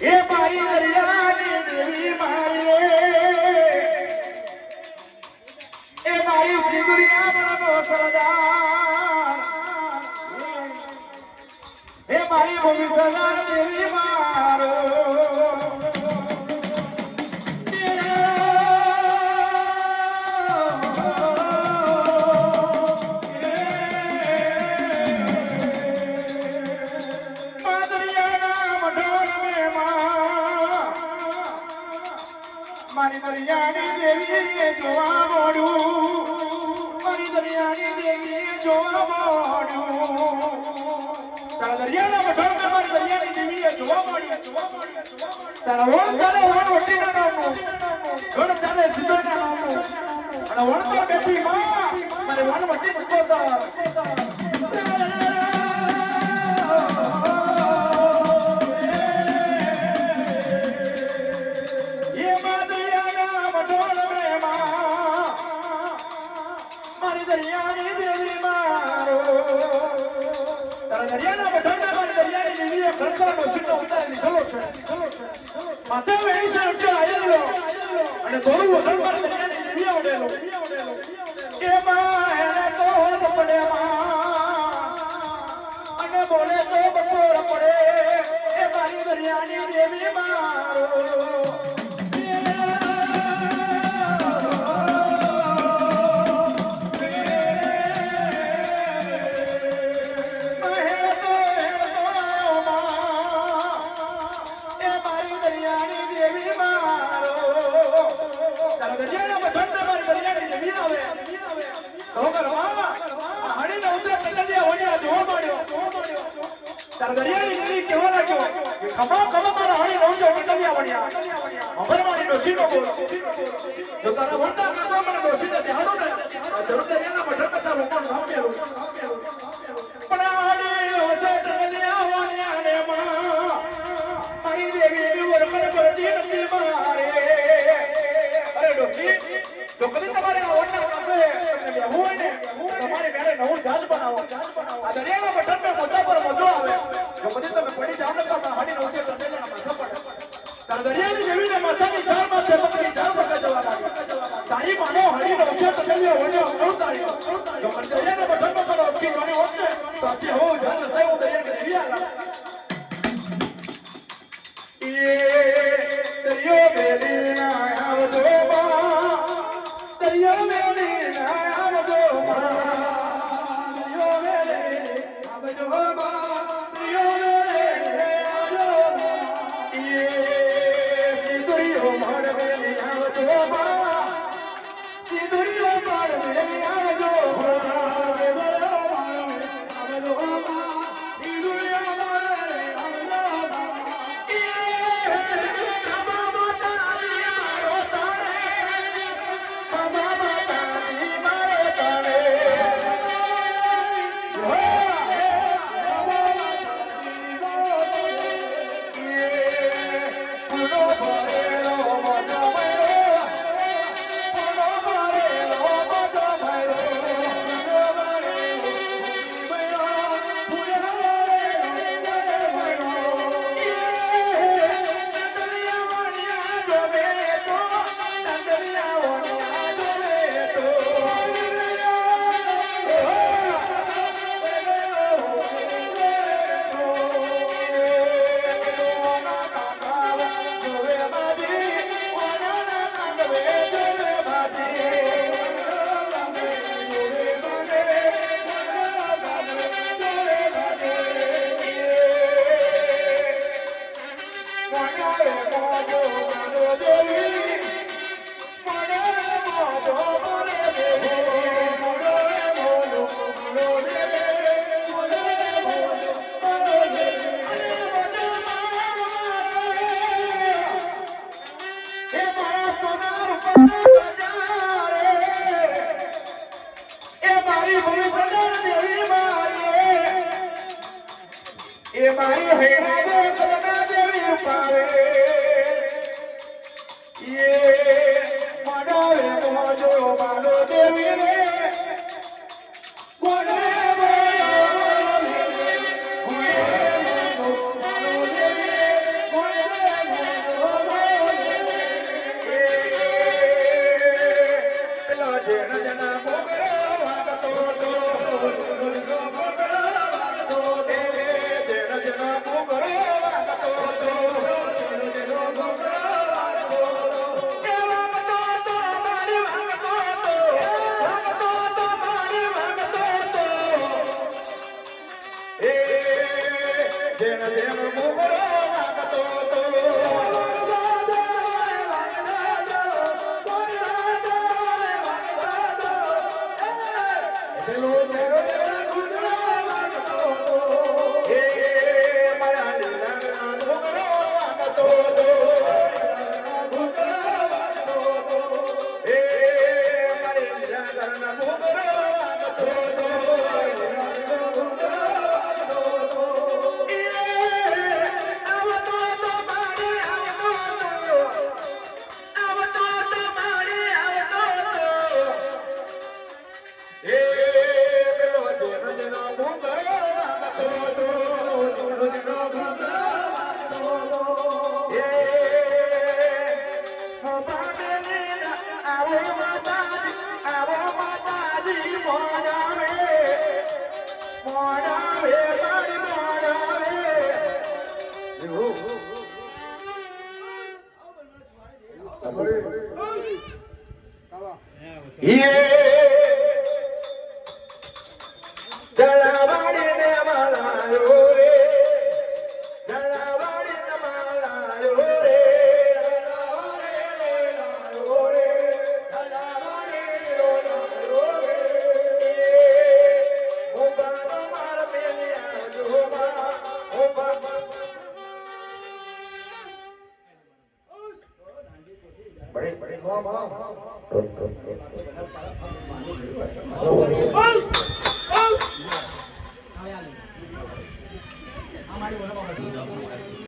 એ મારી દરિયાની દેવી મારી એ મારી એ મારી સરદાર દેવી મારો. દરિયાની દેવીએ જોવા મળ્યું મારી દરિયાની દેવીએ જોવા મળ્યું તારા દરિયાના મઠો મારી દરિયાની દેવીએ જોવા મળ્યું જોવા મળ્યું તારા વણ ચાલે વણ વટીના નામનું ગણ ચાલે સિદ્ધના દરિયાના મઢોળમાં મારી દરિયાની દેવીએ ખડકાનો સીધો ઉતારી લીધેલો છે. માથે વેણી છે એટલે આયેલો. અને દોરું વગર દરિયાની દેવીએ ઉડેલો. કે માં ખમા ખમા મારા હણી નવજો નીકળ્યા વણ્યા અમરવાણી ડોશીનો બોલો જો તારા વંડા કરવા મને ધ્યાનો ને આ જરૂર દરિયાના મઠર લોકોનું સાંભળેલું પણ આને ઓછો ટકલ્યા વણ્યા ને માં મારી દેવી ઓળખણ પડતી નથી મારે અરે ડોશી જો કદી તમારે આવડના કાપે, તમને બેહવું ને? તમારે મેરે નવું જાત બનાવો. આ દરિયાના મઠરમાં મોટા પર મજો આવે. જો કદી તમે પડી જાવ ને તો હાડી નવજે ટકલ્યા માથા પર. તારા દરિયાની દેવીને માથાની ધાર માથે પકડી ધાર પકડ જવા લાગે તારી માનો હળી નવજે ટકલ્યા વણ્યો અવતાર્યો જો મને દરિયાના મઠરમાં કરો અટકી ગણી હોત ને, તો આજે હું જાત થાય એ મારી હેરા દે કદના દેવી પાવે એ માડો રે મોજો માડો Hello, Yeah. बड़े बड़े वाह वाह हमारी बोला